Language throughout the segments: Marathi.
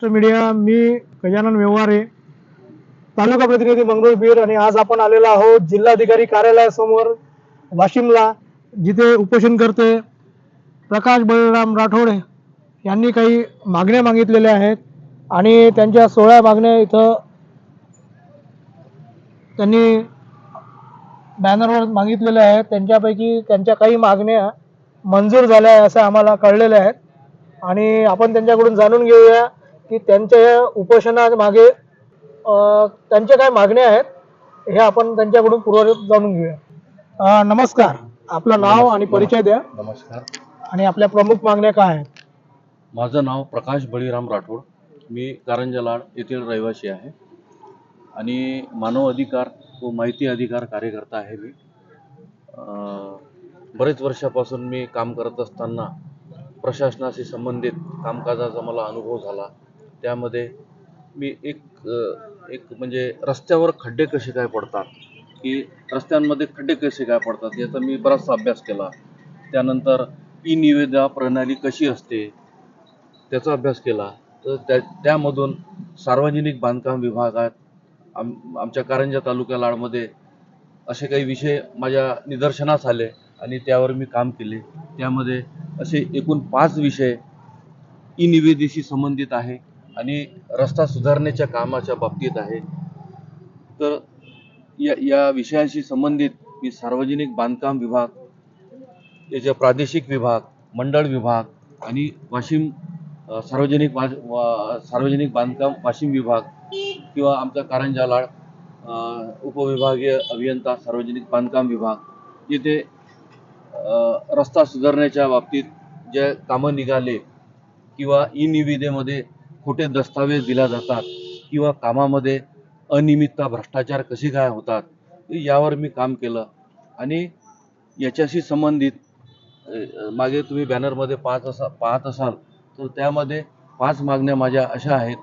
महाराष्ट्र मीडिया मी गजानन व्यवहारे तालुका प्रतिनिधी मंगरुळ बीर आणि आज आपण आलेलो आहोत जिल्हाधिकारी कार्यालयासमोर वाशिमला जिथे उपोषण करते प्रकाश बलराम राठोड यांनी काही मागण्या मागितलेल्या आहेत आणि त्यांच्या सोळा मागण्या इथं त्यांनी बॅनरवर मागितलेल्या आहेत. त्यांच्यापैकी त्यांच्या काही मागण्या मंजूर झाल्या असं आम्हाला कळलेल्या आहेत आणि आपण त्यांच्याकडून जाणून घेऊया. की त्यांच्या या उपोषणामागे अं, त्यांच्या काय मागण्या आहेत हे आपण त्यांच्याकडून पूर्व जाणून घेऊया. नमस्कार. आपलं नाव आणि परिचय द्या. नमस्कार. आणि आपल्या प्रमुख मागण्या काय आहेत? माझं नाव प्रकाश बळीराम राठोड. मी कारंजा लाड येथील रहिवासी आहे. आणि मानव अधिकार व माहिती अधिकार कार्यकर्ता आहे मी. अं, बरेच वर्षापासून मी काम करत असताना प्रशासनाशी संबंधित कामकाजाचा मला अनुभव झाला. त्यामध्ये मी एक एक म्हणजे रस्त्यावर खड्डे कसे काय पडतात की रस्त्यांमध्ये खड्डे कसे काय पडतात याचा मी बराचसा अभ्यास केला. त्यानंतर ई निवेदा प्रणाली कशी असते त्याचा अभ्यास केला. तर त्या त्यामधून सार्वजनिक बांधकाम विभागात आम आमच्या कारंजा तालुक्या लाडमध्ये असे काही विषय माझ्या निदर्शनास आले आणि त्यावर मी काम केले. त्यामध्ये असे एकूण पाच विषय ई निवेदेशी संबंधित आहे. आणि रस्ता सुधारण्याच्या कामाच्या बाबतीत आहे. तर या या विषयाशी संबंधित मी सार्वजनिक बांधकाम विभाग याच्या प्रादेशिक विभाग मंडळ विभाग आणि वाशिम सार्वजनिक वा वा- सार्वजनिक बांधकाम वाशिम विभाग किंवा आमचा कारंजा लाड उपविभागीय अभियंता सार्वजनिक बांधकाम विभाग येथे रस्ता सुधारण्याच्या बाबतीत जे कामं निघाले किंवा ई निविदेमध्ये खोटे दस्तावेज दिला जातात किंवा कामामध्ये अनियमितता भ्रष्टाचार कशी काय होतात यावर मी काम केलं. आणि याच्याशी संबंधित मागे तुम्ही बॅनरमध्ये पाहत असा पाहत असाल तर त्यामध्ये पाच मागण्या माझ्या अशा आहेत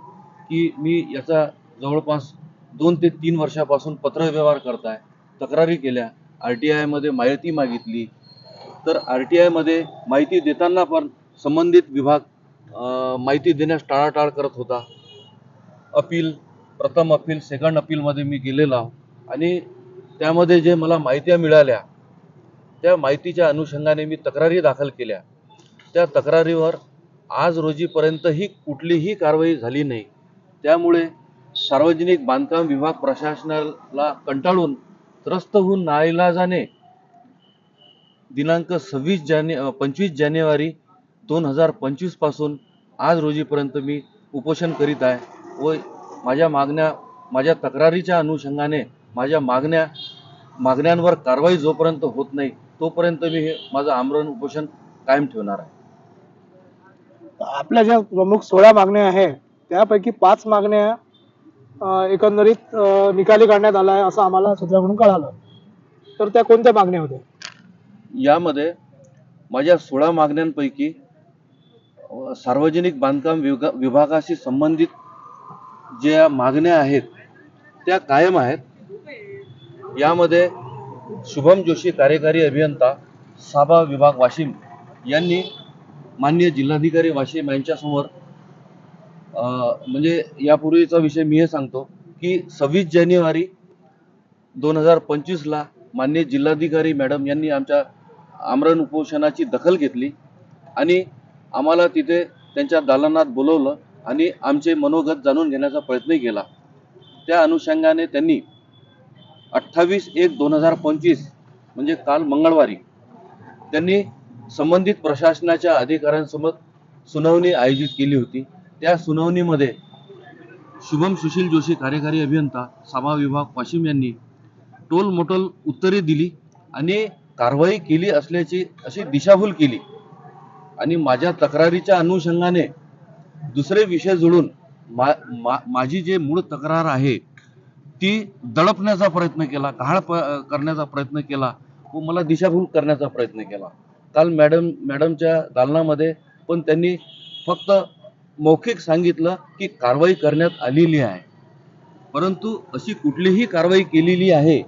की मी याचा जवळपास दोन ते तीन वर्षापासून पत्रव्यवहार करत आहे तक्रारी केल्या आर टी आयमध्ये माहिती मागितली. तर आर टी आयमध्ये माहिती देताना पण संबंधित विभाग माहिती देण्यास टाळाटाळ करत होता. अपील प्रथम अपील सेकंड अपीलमध्ये मी गेलेला. आणि त्यामध्ये जे मला माहित्या मिळाल्या त्या माहितीच्या अनुषंगाने मी तक्रारी दाखल केल्या. त्या तक्रारीवर आज रोजीपर्यंतही कुठलीही कारवाई झाली नाही. त्यामुळे सार्वजनिक बांधकाम विभाग प्रशासनाला कंटाळून त्रस्त होऊन नाईलाजाने दिनांक सव्वीस जाने पंचवीस जानेवारी दोन हजार पंचवीसपासून आज रोजीपर्यंत मी उपोषण करीत आहे व माझ्या मागण्या माझ्या तक्रारीच्या अनुषंगाने माझ्या मागण्या मागण्यांवर कारवाई जोपर्यंत होत नाही तोपर्यंत मी हे माझं आमरण उपोषण कायम ठेवणार आहे. आपल्या ज्या प्रमुख सोळा मागण्या आहेत त्यापैकी पाच मागण्या अं, एकंदरीत अं, निकाली काढण्यात आला आहे असं आम्हाला सूत्राकडून कळालं. तर त्या कोणत्या मागण्या होत्या? यामध्ये माझ्या सोळा मागण्यांपैकी सार्वजनिक बांधकाम विभा विभागाशी संबंधित ज्या मागण्या आहेत त्या कायम आहेत. यामध्ये शुभम जोशी कार्यकारी अभियंता साबा विभाग वाशिम यांनी माननीय जिल्हाधिकारी वाशिम यांच्यासमोर म्हणजे यापूर्वीचा विषय मी हे सांगतो की सव्वीस जानेवारी दोन हजार पंचवीसला माननीय जिल्हाधिकारी मॅडम यांनी आमच्या आमरण उपोषणाची दखल घेतली आणि आम्हाला तिथे त्यांच्या दालनात बोलवलं आणि आमचे मनोगत जाणून घेण्याचा प्रयत्न केला. त्या अनुषंगाने त्यांनी अठ्ठावीस एक दोन हजार पंचवीस म्हणजे काल मंगळवारी त्यांनी संबंधित प्रशासनाच्या अधिकाऱ्यांसमोर सुनावणी आयोजित केली होती. त्या सुनावणीमध्ये शुभम सुशील जोशी कार्यकारी अभियंता सामा विभाग वाशिम यांनी टोल मोटल उत्तरे दिली आणि कारवाई केली असल्याची अशी दिशाभूल केली. आणि माझ्या तक्रारीच्या अनुषंगाने दुसरे विषय जोडून मा, मा, माझी जे मूळ तक्रार आहे ती दडपण्याचा प्रयत्न केला गहाळ प करण्याचा प्रयत्न केला व मला दिशाभूल करण्याचा प्रयत्न केला. काल मॅडम मॅडमच्या दालनामध्ये पण त्यांनी फक्त मौखिक सांगितलं की कारवाई करण्यात आलेली आहे. परंतु अशी कुठलीही कारवाई केलेली आहे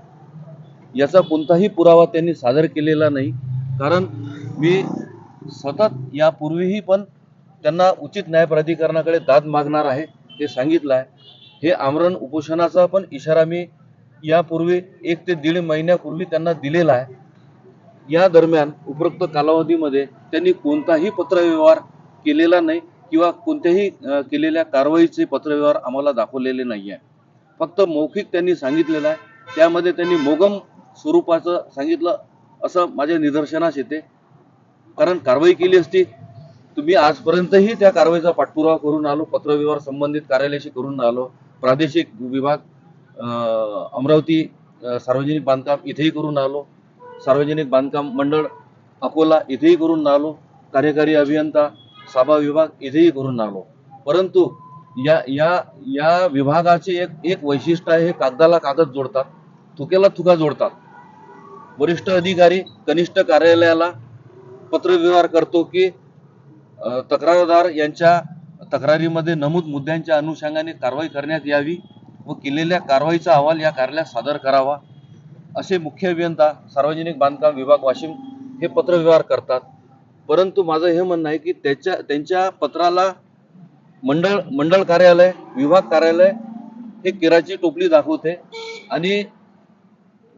याचा कोणताही पुरावा त्यांनी सादर केलेला नाही. कारण मी सतत यापूर्वीही पण त्यांना उचित न्याय प्राधिकरणाकडे दाद मागणार आहे हे सांगितलं आहे हे आमरण उपोषणाचा पण इशारा मी यापूर्वी एक ते दीड महिन्यापूर्वी त्यांना दिलेला आहे. या दरम्यान उपरोक्त कालावधीमध्ये त्यांनी कोणताही पत्रव्यवहार केलेला नाही किंवा कोणत्याही केलेल्या कारवाईचे पत्रव्यवहार आम्हाला दाखवलेले नाही आहे फक्त मौखिक त्यांनी सांगितलेलं आहे. त्यामध्ये त्यांनी मोगम स्वरूपाचं सांगितलं असं माझ्या निदर्शनास येते. कारण कारवाई केली असती तुम्ही आजपर्यंतही त्या कारवाईचा पाठपुरावा करून आलो पत्रव्यवहार संबंधित कार्यालयाशी करून आलो. प्रादेशिक विभाग अं, अमरावती सार्वजनिक बांधकाम इथेही करून आलो. सार्वजनिक बांधकाम मंडळ अकोला इथेही करून आलो. कार्यकारी अभियंता साबा विभाग इथेही करून आलो. परंतु या या या विभागाचे एक एक वैशिष्ट्य आहे हे कागदाला कागद जोडतात थुकेला थुका जोडतात. वरिष्ठ अधिकारी कनिष्ठ कार्यालयाला पत्रव्यवहार करतो की तक्रारदार यांच्या तक्रारीमध्ये नमूद मुद्द्यांच्या अनुषंगाने कारवाई करण्यात यावी व केलेल्या कारवाईचा अहवाल या कार्यालयात सादर करावा असे मुख्य अभियंता सार्वजनिक बांधकाम विभाग वाशिम हे पत्रव्यवहार करतात. परंतु माझं हे म्हणणं आहे की त्याच्या त्यांच्या पत्राला मंडळ मंडळ कार्यालय विभाग कार्यालय हे केराची टोपली दाखवते आणि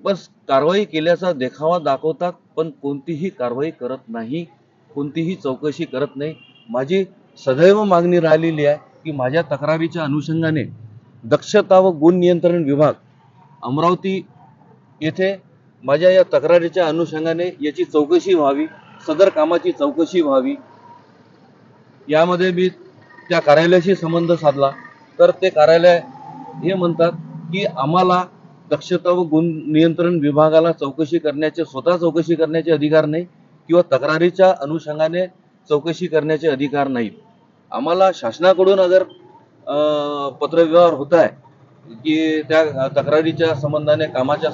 बस कारवाई केल्याचा देखावा दाखवतात पण कोणतीही कारवाई करत नाही कोणतीही चौकशी करत नाही. माझी सदैव मागणी राहिलेली आहे की माझ्या तक्रारीच्या अनुषंगाने दक्षता व गुण नियंत्रण विभाग अमरावती येथे माझ्या या तक्रारीच्या अनुषंगाने याची चौकशी व्हावी सदर कामाची चौकशी व्हावी. यामध्ये मी त्या कार्यालयाशी संबंध साधला. तर ते कार्यालय हे म्हणतात की आम्हाला दक्षता व गुण नियंत्रण विभागाला चौकशी करण्याचे स्वतः चौकशी करण्याचे अधिकार नाही किंवा तक्रारीच्या अनुषंगाने चौकशी करण्याचे अधिकार नाहीत आम्हाला शासनाकडून अगर अं, पत्रव्यवहार होत आहे की त्या तक्रारीच्या संबंधाने कामाच्या